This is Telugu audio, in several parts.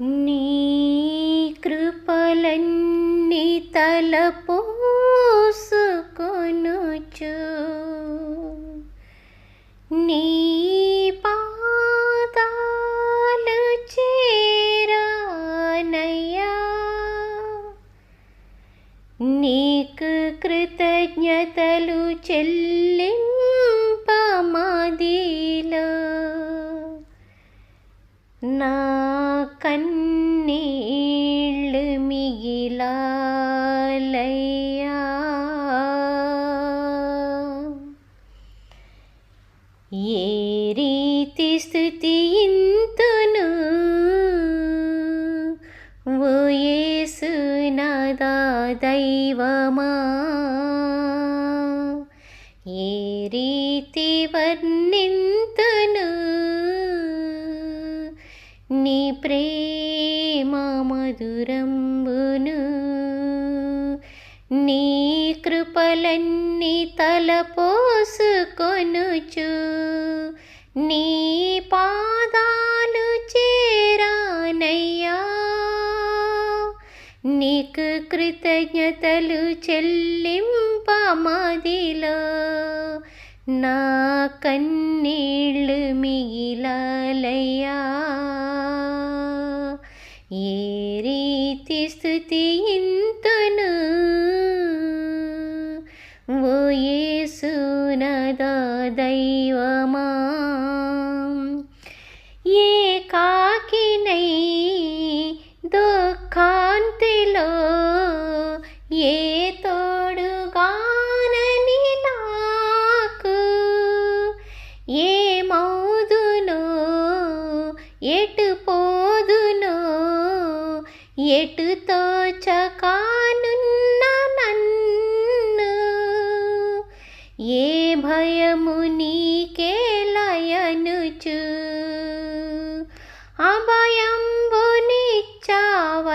నీ కృపలన్నీ తలపోసుకొనుచు. నీ కన్నీళ్ళు మిగిలాలయ్యా ఏ రీతి స్థుతి ఇంతును ఓ యేసునాదా దైవమా ఏ రీతి వర్ణింతును నీ ప్రేమ మధురంబును నీ కృపలన్నీ తలపోసుకొనుచు నీ పాదాలు చేరానయ్యా. నీకు కృతజ్ఞతలు చెల్లింపమదిలో. నా కన్నీళ్ళు మిగిలాలయ్యా.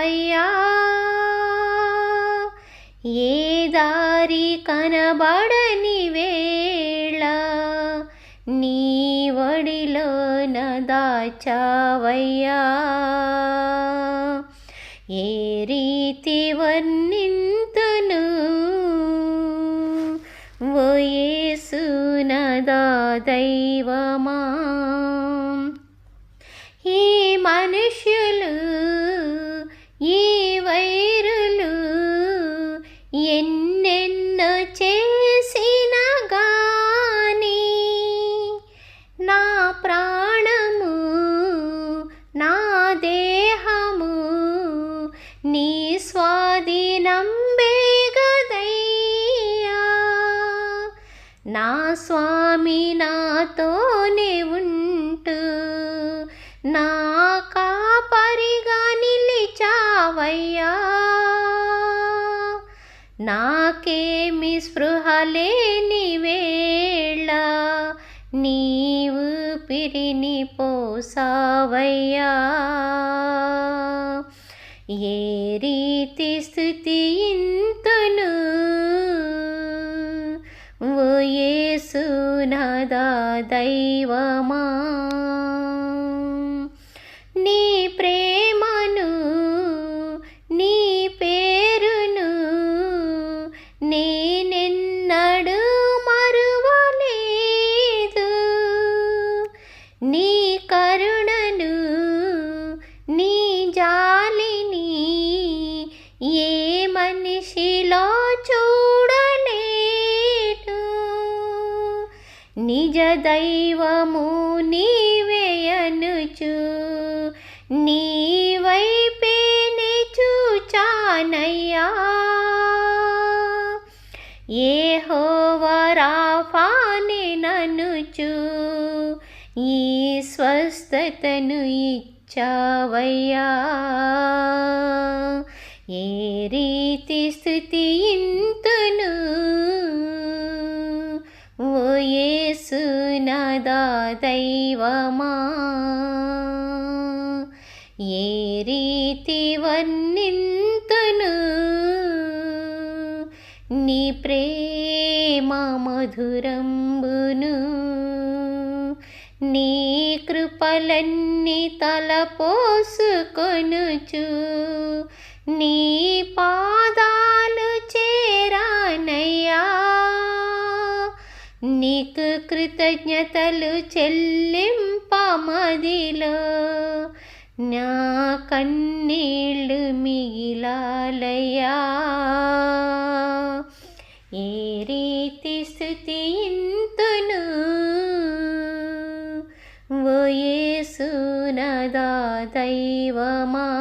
అయ్యా ఏ దారి కనబడని వేళ నీ వడిలో నదాచావయ్యా ఏ రీతి వర్ణింతును? ఓ దైవమా ఈ మనుష్యులు నా స్వామి నాతోనే ఉంటూ. నా కాపరిగా నిలిచావయ్యా. నాకేమి స్పృహ లేని వేళ నీవు పిరిని పోసావయ్యా. ఏ రీతి స్థుతి ఇంత యేసునాదా దైవమా నిజ దైవము నీవేయనుచు నీ వైపేనే చూచానయ్యా ఏ హోవరాఫాని ననుచు. ఈ స్వస్థతను ఇచ్చావయ్యా. దైవమా? ఏ రీతి వర్ణింతును? నీ ప్రేమ మధురంబును. నీ కృపలన్నీ పాపాలన్నీ తలపోసుకొనుచు. నీ నీకు కృతజ్ఞతలు చెల్లింపమదిలో. నా కన్నీళ్ళు మిగిలాలయ్యా. ఏ రీతి స్థుతి ఇంతును? ఓ యేసునదా దైవమా?